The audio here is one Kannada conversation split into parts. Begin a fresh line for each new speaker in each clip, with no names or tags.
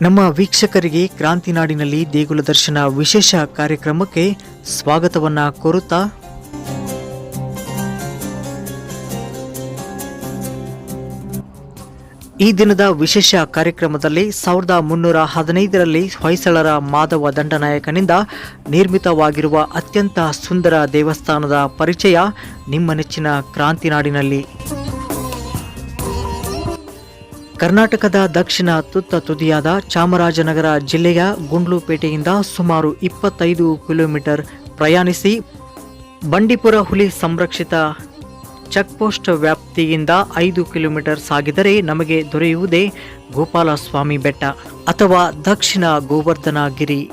ನಮ್ಮ ವೀಕ್ಷಕರಿಗೆ ಕ್ರಾಂತಿನಾಡಿನಲ್ಲಿ ದೇಗುಲ ದರ್ಶನ ವಿಶೇಷ ಕಾರ್ಯಕ್ರಮಕ್ಕೆ ಸ್ವಾಗತವನ್ನ ಕೋರುತ್ತಾ ಈ ದಿನದ ವಿಶೇಷ ಕಾರ್ಯಕ್ರಮದಲ್ಲಿ ಸಾವಿರದ ಮುನ್ನೂರ ಹದಿನೈದರಲ್ಲಿ ಹೊಯ್ಸಳರ ಮಾಧವ ದಂಡನಾಯಕನಿಂದ ನಿರ್ಮಿತವಾಗಿರುವ ಅತ್ಯಂತ ಸುಂದರ ದೇವಸ್ಥಾನದ ಪರಿಚಯ ನಿಮ್ಮ ನೆಚ್ಚಿನ ಕ್ರಾಂತಿನಾಡಿನಲ್ಲಿ ಕರ್ನಾಟಕದ ದಕ್ಷಿಣ ತುತ್ತ ತುದಿಯಾದ ಚಾಮರಾಜನಗರ ಜಿಲ್ಲೆಯ ಗುಂಡ್ಲುಪೇಟೆಯಿಂದ ಸುಮಾರು ಇಪ್ಪತ್ತೈದು ಕಿಲೋಮೀಟರ್ ಪ್ರಯಾಣಿಸಿ ಬಂಡೀಪುರ ಹುಲಿ ಸಂರಕ್ಷಿತ ಚೆಕ್ಪೋಸ್ಟ್ ವ್ಯಾಪ್ತಿಯಿಂದ ಐದು ಕಿಲೋಮೀಟರ್ ಸಾಗಿದರೆ ನಮಗೆ ದೊರೆಯುವುದೇ ಗೋಪಾಲಸ್ವಾಮಿ ಬೆಟ್ಟ ಅಥವಾ ದಕ್ಷಿಣ ಗೋವರ್ಧನಗಿರಿ.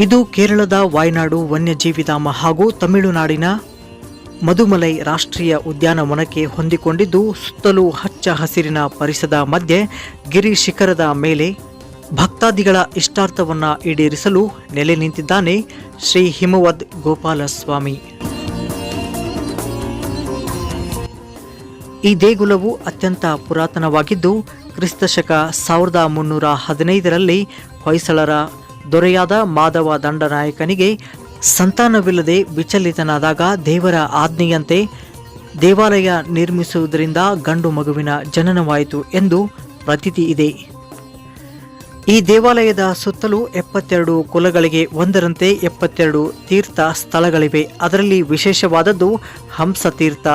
ಇದು ಕೇರಳದ ವಾಯ್ನಾಡು ವನ್ಯಜೀವಿಧಾಮ ಹಾಗೂ ತಮಿಳುನಾಡಿನ ಮಧುಮಲೈ ರಾಷ್ಟ್ರೀಯ ಉದ್ಯಾನವನಕ್ಕೆ ಹೊಂದಿಕೊಂಡಿದ್ದು ಸುತ್ತಲೂ ಹಚ್ಚ ಹಸಿರಿನ ಪರಿಸರದ ಮಧ್ಯೆ ಗಿರಿ ಶಿಖರದ ಮೇಲೆ ಭಕ್ತಾದಿಗಳ ಇಷ್ಟಾರ್ಥವನ್ನ ಈಡೇರಿಸಲು ನೆಲೆ ನಿಂತಿದ್ದಾನೆ ಶ್ರೀ ಹಿಮವದ್ ಗೋಪಾಲಸ್ವಾಮಿ. ಈ ದೇಗುಲವು ಅತ್ಯಂತ ಪುರಾತನವಾಗಿದ್ದು ಕ್ರಿಸ್ತಶಕ ಸಾವಿರದ ಮುನ್ನೂರ ಹದಿನೈದರಲ್ಲಿ ಹೊಯ್ಸಳರ ದೊರೆಯಾದ ಮಾಧವ ದಂಡನಾಯಕನಿಗೆ ಸಂತಾನವಿಲ್ಲದೆ ವಿಚಲಿತನಾದಾಗ ದೇವರ ಆಜ್ಞೆಯಂತೆ ದೇವಾಲಯ ನಿರ್ಮಿಸುವುದರಿಂದ ಗಂಡು ಮಗುವಿನ ಜನನವಾಯಿತು ಎಂದು ಪ್ರತೀತಿ ಇದೆ. ಈ ದೇವಾಲಯದ ಸುತ್ತಲೂ ಎಪ್ಪತ್ತೆರಡು ಕುಲಗಳಿಗೆ ಒಂದರಂತೆ ಎಪ್ಪತ್ತೆರಡು ತೀರ್ಥ ಸ್ಥಳಗಳಿವೆ. ಅದರಲ್ಲಿ ವಿಶೇಷವಾದದ್ದು ಹಂಸ ತೀರ್ಥ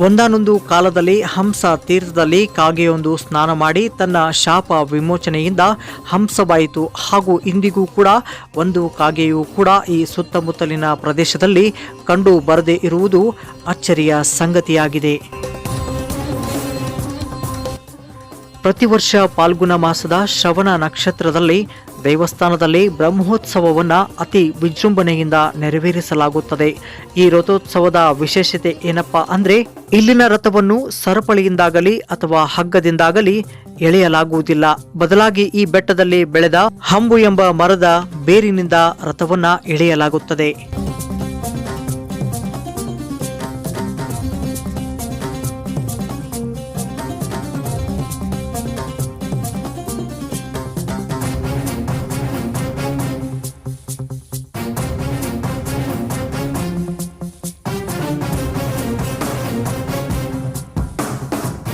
ಒಂದಾನೊಂದು ಕಾಲದಲ್ಲಿ ಹಂಸ ತೀರ್ಥದಲ್ಲಿ ಕಾಗೆಯೊಂದು ಸ್ನಾನ ಮಾಡಿ ತನ್ನ ಶಾಪ ವಿಮೋಚನೆಯಿಂದ ಹಂಸವಾಯಿತು. ಹಾಗೂ ಇಂದಿಗೂ ಕೂಡ ಒಂದು ಕಾಗೆಯು ಕೂಡ ಈ ಸುತ್ತಮುತ್ತಲಿನ ಪ್ರದೇಶದಲ್ಲಿ ಕಂಡು ಬರದೇ ಇರುವುದು ಅಚ್ಚರಿಯ ಸಂಗತಿಯಾಗಿದೆ. ಪ್ರತಿ ವರ್ಷ ಪಾಲ್ಗುಣ ಮಾಸದ ಶ್ರವಣ ನಕ್ಷತ್ರದಲ್ಲಿ ದೇವಸ್ಥಾನದಲ್ಲಿ ಬ್ರಹ್ಮೋತ್ಸವವನ್ನು ಅತಿ ವಿಜೃಂಭಣೆಯಿಂದ ನೆರವೇರಿಸಲಾಗುತ್ತದೆ. ಈ ರಥೋತ್ಸವದ ವಿಶೇಷತೆ ಏನಪ್ಪ ಅಂದರೆ ಇಲ್ಲಿನ ರಥವನ್ನು ಸರಪಳಿಯಿಂದಾಗಲಿ ಅಥವಾ ಹಗ್ಗದಿಂದಾಗಲಿ ಎಳೆಯಲಾಗುವುದಿಲ್ಲ. ಬದಲಾಗಿ ಈ ಬೆಟ್ಟದಲ್ಲಿ ಬೆಳೆದ ಹಂಬು ಎಂಬ ಮರದ ಬೇರಿನಿಂದ ರಥವನ್ನು ಎಳೆಯಲಾಗುತ್ತದೆ.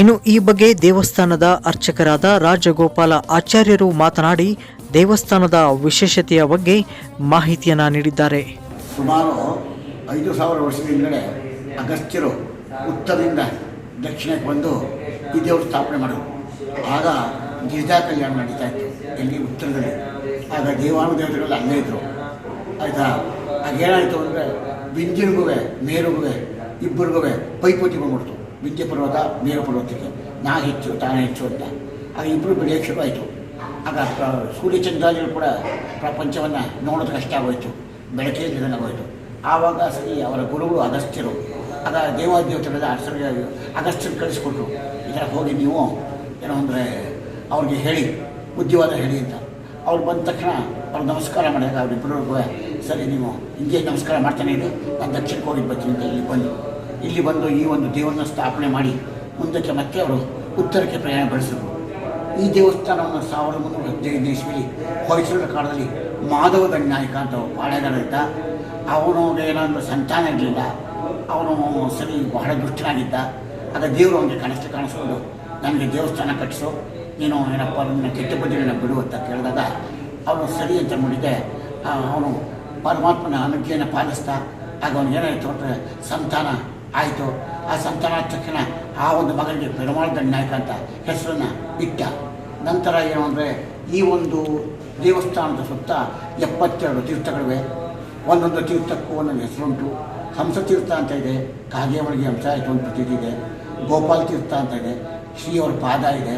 ಇನ್ನು ಈ ಬಗ್ಗೆ ದೇವಸ್ಥಾನದ ಅರ್ಚಕರಾದ ರಾಜಗೋಪಾಲ ಆಚಾರ್ಯರು ಮಾತನಾಡಿ, ದೇವಸ್ಥಾನದ ವಿಶೇಷತೆಯ ಬಗ್ಗೆ ಮಾಹಿತಿಯನ್ನು ನೀಡಿದ್ದಾರೆ.
ಸುಮಾರು ಐದು ಸಾವಿರ ವರ್ಷದಿಂದಲೇ ಅಗಸ್ತ್ಯರು ಉತ್ತರದಿಂದ ದಕ್ಷಿಣಕ್ಕೆ ಬಂದು ಈ ದೇವರು ಸ್ಥಾಪನೆ ಮಾಡಿದರು. ಆಗ ಗಿರಿಜಾ ಕಲ್ಯಾಣ ನಡೀತಾ ಇತ್ತು, ಎಲ್ಲಿ ಉತ್ತರದಲ್ಲಿ. ಆಗ ದೇವಾನು ದೇವತೆಗಳು ಅಲ್ಲೇ ಇದ್ದರು ಆಯಿತಾ? ಆಗ ಏನಾಯಿತು ಅಂದರೆ ಬಿಂಜಿನಿಗೂ ಮೇರುಗೂ ಇಬ್ಬರಿಗೂ ಪೈಪೋಟಿ ಬಂದ್ಬಿಡ್ತು. ವಿದ್ಯೆ ಪರ್ವತ, ನೇರ ಪರ್ವತಕ್ಕೆ. ನಾ ಹೆಚ್ಚು, ತಾನೇ ಹೆಚ್ಚು ಅಂತ. ಆಗ ಇಬ್ಬರು ಬೆಳೆಯೋಕ್ಕೆ ಶುರು ಆಯಿತು. ಆಗ ಸೂರ್ಯಚಂದ್ರಾಜರು ಕೂಡ ಪ್ರಪಂಚವನ್ನು ನೋಡೋದು ಕಷ್ಟ ಆಗೋಯಿತು. ಬೆಳಕೇ ನಿಧನವಾಯಿತು ಆವಾಗ ಸರಿ ಅವರ ಗುರುಗಳು ಅಗಸ್ತ್ಯರು. ಆಗ ದೇವಾದೇವತೆಗಳ ಅರಸರಿಗೆ ಅಗಸ್ತ್ಯರು ಕಳಿಸ್ಕೊಟ್ರು. ಈ ಥರ ಹೋಗಿ ನೀವು ಏನೋ ಅಂದರೆ ಅವ್ರಿಗೆ ಹೇಳಿ, ಬುದ್ಧಿವಾದ ಹೇಳಿ ಅಂತ. ಅವ್ರು ಬಂದ ತಕ್ಷಣ ಅವ್ರು ನಮಸ್ಕಾರ ಮಾಡಿದಾಗ ಅವರಿಬ್ಬರು ಸರಿ ನೀವು ಹಿಂಗೆ ನಮಸ್ಕಾರ ಮಾಡ್ತಾನೆ ಇರಿ. ನಾನು ದಕ್ಷಿಣಕ್ಕೆ ಹೋಗಿ ಬರ್ತೀನಿ ಅಂತ ಇಲ್ಲಿ ಬಂದು. ಇಲ್ಲಿ ಬಂದು ಈ ಒಂದು ದೇವರನ್ನ ಸ್ಥಾಪನೆ ಮಾಡಿ ಮುಂದಕ್ಕೆ ಮತ್ತೆ ಅವರು ಉತ್ತರಕ್ಕೆ ಪ್ರಯಾಣ ಬೆಳೆಸಿದರು. ಈ ದೇವಸ್ಥಾನವನ್ನು ಸಾವಿರದ ಮುನ್ನೂರ ಹದಿನೈದನೇ ಇಸ್ವಿಲಿ ಹೊಯ್ಸೂರ ಕಾಲದಲ್ಲಿ ಮಾಧವ ಗಣ್ಯಾಯಕ ಅಂತ ಪಾಳೆಗಾರರಿದ್ದ ಅವನು ಏನಾದರೂ ಸಂತಾನ ಇರಲಿಲ್ಲ. ಅವನು ಸರಿ ಬಹಳ ದುಷ್ಟನಾಗಿದ್ದ. ಆಗ ದೇವರು ಅವನಿಗೆ ಕನಸು ಕಾಣಿಸ್ಕೊಂಡು ನನಗೆ ದೇವಸ್ಥಾನ ಕಟ್ಟಿಸು. ನೀನು ಏನಪ್ಪ ನನ್ನ ಕೆಟ್ಟ ಬುದ್ಧಿಗಳನ್ನ ಬಿಡು ಅಂತ ಕೇಳಿದಾಗ ಅವನು ಸರಿ ಅಂತ ನೋಡಿದ್ದೆ. ಅವನು ಪರಮಾತ್ಮನ ಅನುಜ್ಞೆಯನ್ನು ಪಾಲಿಸ್ತಾ, ಆಗ ಏನಾಯಿತು ಅಂದರೆ ಸಂತಾನ ಆಯಿತು. ಆ ಸಂತಾನ ತಕ್ಷಣ ಆ ಒಂದು ಮಗನಿಗೆ ಪೆರುಮಾಳ್ ದಂಡನಾಯಕ ಅಂತ ಹೆಸರನ್ನು ಇಟ್ಟ. ನಂತರ ಏನು ಅಂದರೆ ಈ ಒಂದು ದೇವಸ್ಥಾನದ ಸುತ್ತ ಎಪ್ಪತ್ತೆರಡು ತೀರ್ಥಗಳಿವೆ. ಒಂದೊಂದು ತೀರ್ಥಕ್ಕೂ ಒಂದೊಂದು ಹೆಸರುಂಟು. ಹಂಸತೀರ್ಥ ಅಂತ ಇದೆ ಕಾಗೇವಳಿಗೆ ಹಂಸ ಆಯಿತು ಒಂದು ಪ್ರತೀತಿ ಇದೆ. ಗೋಪಾಲ ತೀರ್ಥ ಅಂತ ಇದೆ, ಶ್ರೀಯವರ ಪಾದ ಇದೆ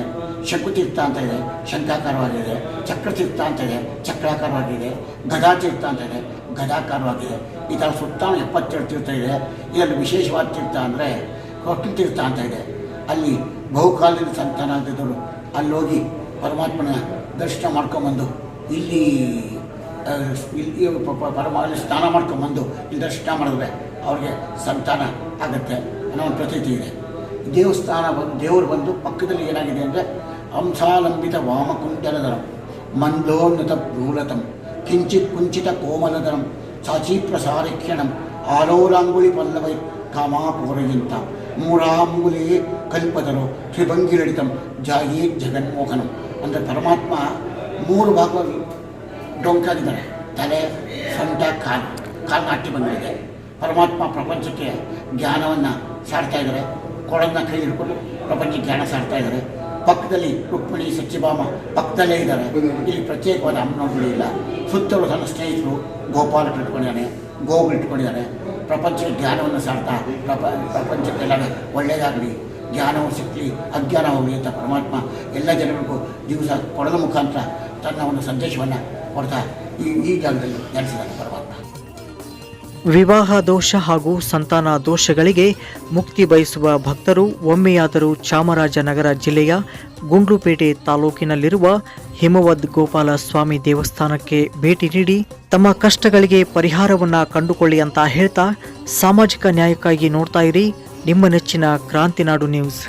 ಶಂಕುತೀರ್ಥ ಅಂತ ಇದೆ, ಶಂಕಾಕಾರವಾಗಿದೆ, ಚಕ್ರತೀರ್ಥ ಅಂತ ಇದೆ, ಚಕ್ರಾಕಾರವಾಗಿದೆ ಗದಾತೀರ್ಥ ಅಂತ ಇದೆ, ಗದಾಕಾರವಾಗಿದೆ. ಈ ಥರ ಸುತ್ತ ಎಪ್ಪತ್ತೆರಡು ತೀರ್ಥ ಇದೆ. ಇದರಲ್ಲಿ ವಿಶೇಷವಾದ ತೀರ್ಥ ಅಂದರೆ ಹೊಟ್ಟು ತೀರ್ಥ ಅಂತ ಇದೆ. ಅಲ್ಲಿ ಬಹುಕಾಲದಿಂದ ಸಂತಾನ ಆಗಿದ್ದವರು ಅಲ್ಲೋಗಿ ಪರಮಾತ್ಮನ ದರ್ಶನ ಮಾಡ್ಕೊಂಬಂದು ಇಲ್ಲಿ ಇಲ್ಲಿ ಪ- ಪ- ಪರಮ ಅಲ್ಲಿ ಸ್ನಾನ ಮಾಡ್ಕೊಂಬಂದು ಇಲ್ಲಿ ದರ್ಶನ ಮಾಡಿದ್ರೆ ಅವ್ರಿಗೆ ಸಂತಾನ ಆಗುತ್ತೆ ಅನ್ನೋ ಒಂದು ಪ್ರತೀತಿ ಇದೆ. ದೇವಸ್ಥಾನ ಬಂದು, ದೇವರು ಬಂದು ಪಕ್ಕದಲ್ಲಿ ಏನಾಗಿದೆ ಅಂದರೆ ಹಂಸಾಲಂಬಿತ ವಾಮಕುಂಡಲಧರಂ ಮಂದೋನ್ನತ ಭ್ರೂಲತಂ ಕಿಂಚಿತ್ ಕುಂಚಿತ ಕೋಮಲಧರಂ ಸಾಚಿ ಆಲೋರಾಂಗುಳಿ ಪಲ್ಲವೈ ಕಾಮಾಪೂರಯಂತ ಮೂರಾಂಗುಲಿ ಕಲ್ಪದರು ತ್ರಿಭಂಗಿರಡಿತಂ ಜಾಯೇ ಜಗನ್ಮೋಹನಂ. ಅಂದರೆ ಪರಮಾತ್ಮ ಮೂರು ಭಾಗವಾಗಿ ಡೊಂಕಾಗಿದ್ದಾರೆ. ತಲೆ, ಸೊಂಟ, ಕಾಲು. ಕಾಲ್ ಅಟ್ಟಿ ಬಂದಿದೆ ಪರಮಾತ್ಮ ಪ್ರಪಂಚಕ್ಕೆ ಜ್ಞಾನವನ್ನು ಸಾಡ್ತಾ ಇದ್ದಾರೆ. ಕೊಳನ್ನ ಕೈ ಹಿಡ್ಕೊಂಡು ಪ್ರಪಂಚ ಜ್ಞಾನ ಸಾಡ್ತಾ ಇದ್ದಾರೆ. ಪಕ್ಕದಲ್ಲಿ ರುಕ್ಮಿಣಿ ಸಚಿವಾಮ ಪಕ್ಕದಲ್ಲೇ ಇದ್ದಾರೆ. ಇಲ್ಲಿ ಪ್ರತ್ಯೇಕವಾದ ಅಮ್ಮನವ್ರುಗಳು ಇಲ್ಲ. ಸುತ್ತಲೂ ತನ್ನ ಸ್ನೇಹಿತರು ಗೋಪಾಲ ಇಟ್ಕೊಂಡಿದ್ದಾನೆ ಗೋಗಳು ಇಟ್ಕೊಂಡಿದ್ದಾರೆ. ಪ್ರಪಂಚಕ್ಕೆ ಜ್ಞಾನವನ್ನು ಸಾರ್ತಾ ಪ್ರಪ ಪ್ರಪಂಚಕ್ಕೆಲ್ಲ ಒಳ್ಳೆಯದಾಗಲಿ. ಜ್ಞಾನವು ಸಿಕ್ಕಲಿ ಅಜ್ಞಾನ ಹೋಗಲಿ ಅಂತ ಪರಮಾತ್ಮ ಎಲ್ಲ ಜನರಿಗೂ ದಿವಸ ಕೊಡದ ಮುಖಾಂತರ ತನ್ನ ಒಂದು ಸಂದೇಶವನ್ನು ಕೊಡ್ತಾ ಈ ಈ ಜಾಗದಲ್ಲಿ ನೆಲೆಸಿದ್ದಾನೆ ಪರಮಾತ್ಮ.
ವಿವಾಹ ದೋಷ ಹಾಗೂ ಸಂತಾನ ದೋಷಗಳಿಗೆ ಮುಕ್ತಿ ಬಯಸುವ ಭಕ್ತರು, ಒಮ್ಮೆಯಾದರೂ ಚಾಮರಾಜನಗರ ಜಿಲ್ಲೆಯ ಗುಂಡ್ಲುಪೇಟೆ ತಾಲೂಕಿನಲ್ಲಿರುವ ಹಿಮವದ್ ಗೋಪಾಲ ಸ್ವಾಮಿ ದೇವಸ್ಥಾನಕ್ಕೆ ಭೇಟಿ ನೀಡಿ ತಮ್ಮ ಕಷ್ಟಗಳಿಗೆ ಪರಿಹಾರವನ್ನು ಕಂಡುಕೊಳ್ಳಿ ಅಂತ ಹೇಳ್ತಾ ಸಾಮಾಜಿಕ ನ್ಯಾಯಕ್ಕಾಗಿ ನೋಡ್ತಾ ಇರಿ. ನಿಮ್ಮ ನೆಚ್ಚಿನ ಕ್ರಾಂತಿನಾಡು ನ್ಯೂಸ್.